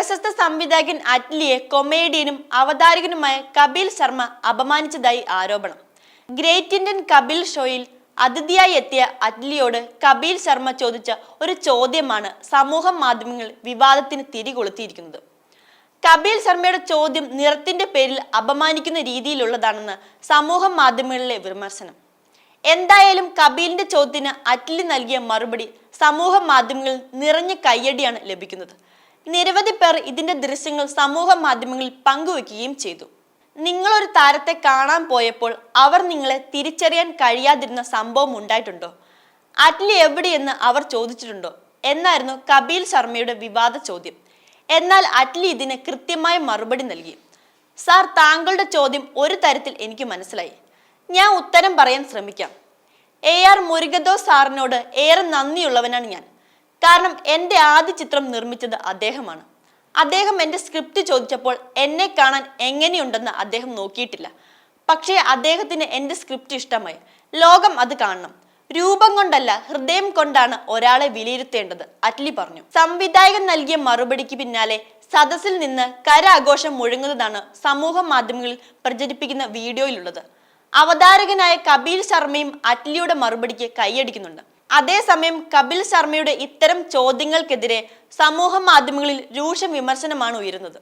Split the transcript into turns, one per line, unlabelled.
പ്രശസ്ത സംവിധായകൻ അറ്റ്ലിയെ കൊമേഡിയനും അവതാരകനുമായ കപിൽ ശർമ്മ അപമാനിച്ചതായി ആരോപണം. ഗ്രേറ്റ് ഇന്ത്യൻ കപിൽ ഷോയിൽ അതിഥിയായി എത്തിയ അറ്റ്ലിയോട് കപിൽ ശർമ്മ ചോദിച്ച ഒരു ചോദ്യമാണ് സമൂഹ മാധ്യമങ്ങൾ വിവാദത്തിന് തിരികൊളുത്തിയിരിക്കുന്നത് കപിൽ ശർമ്മയുടെ ചോദ്യം നിറത്തിന്റെ പേരിൽ അപമാനിക്കുന്ന രീതിയിലുള്ളതാണെന്ന് സമൂഹ മാധ്യമങ്ങളിലെ വിമർശനം. എന്തായാലും കപിലിന്റെ ചോദ്യത്തിന് അറ്റ്ലി നൽകിയ മറുപടി സമൂഹ മാധ്യമങ്ങളിൽ നിറഞ്ഞ കയ്യടിയാണ് ലഭിക്കുന്നത്. നിരവധി പേർ ഇതിന്റെ ദൃശ്യങ്ങൾ സമൂഹ മാധ്യമങ്ങളിൽ പങ്കുവെക്കുകയും ചെയ്തു. നിങ്ങളൊരു താരത്തെ കാണാൻ പോയപ്പോൾ അവർ നിങ്ങളെ തിരിച്ചറിയാൻ കഴിയാതിരുന്ന സംഭവം ഉണ്ടായിട്ടുണ്ടോ? അറ്റ്ലി എവിടെയെന്ന് അവർ ചോദിച്ചിട്ടുണ്ടോ? എന്നായിരുന്നു കപിൽ ശർമ്മയുടെ വിവാദ ചോദ്യം. എന്നാൽ അറ്റ്ലി ഇതിന് കൃത്യമായ മറുപടി നൽകി. സാർ താങ്കളുടെ ചോദ്യം ഒരു തരത്തിൽ എനിക്ക് മനസ്സിലായി. ഞാൻ ഉത്തരം പറയാൻ ശ്രമിക്കാം. എ ആർ മുരുകദോസ് സാറിനോട് ഏറെ നന്ദിയുള്ളവനാണ് ഞാൻ. കാരണം എന്റെ ആദ്യ ചിത്രം നിർമ്മിച്ചത് അദ്ദേഹമാണ്. അദ്ദേഹം എന്റെ സ്ക്രിപ്റ്റ് ചോദിച്ചപ്പോൾ എന്നെ കാണാൻ എങ്ങനെയുണ്ടെന്ന് അദ്ദേഹം നോക്കിയിട്ടില്ല. പക്ഷേ അദ്ദേഹത്തിന് എന്റെ സ്ക്രിപ്റ്റ് ഇഷ്ടമായി. ലോകം അത് കാണണം. രൂപം കൊണ്ടല്ല ഹൃദയം കൊണ്ടാണ് ഒരാളെ വിലയിരുത്തേണ്ടത് അറ്റ്ലി പറഞ്ഞു. സംവിധായകൻ നൽകിയ മറുപടിക്ക് പിന്നാലെ സദസ്സിൽ നിന്ന് കരാഘോഷം മുഴങ്ങുന്നതാണ് സമൂഹ മാധ്യമങ്ങളിൽ പ്രചരിപ്പിക്കുന്ന വീഡിയോയിലുള്ളത്. അവതാരകനായ കപിൽ ശർമ്മയും അറ്റ്ലിയുടെ മറുപടിക്ക് കൈയടിക്കുന്നുണ്ട്. അതേസമയം കപിൽ ശർമ്മയുടെ ഇത്തരം ചോദ്യങ്ങൾക്കെതിരെ സമൂഹ മാധ്യമങ്ങളിൽ രൂക്ഷ വിമർശനമാണ് ഉയരുന്നത്.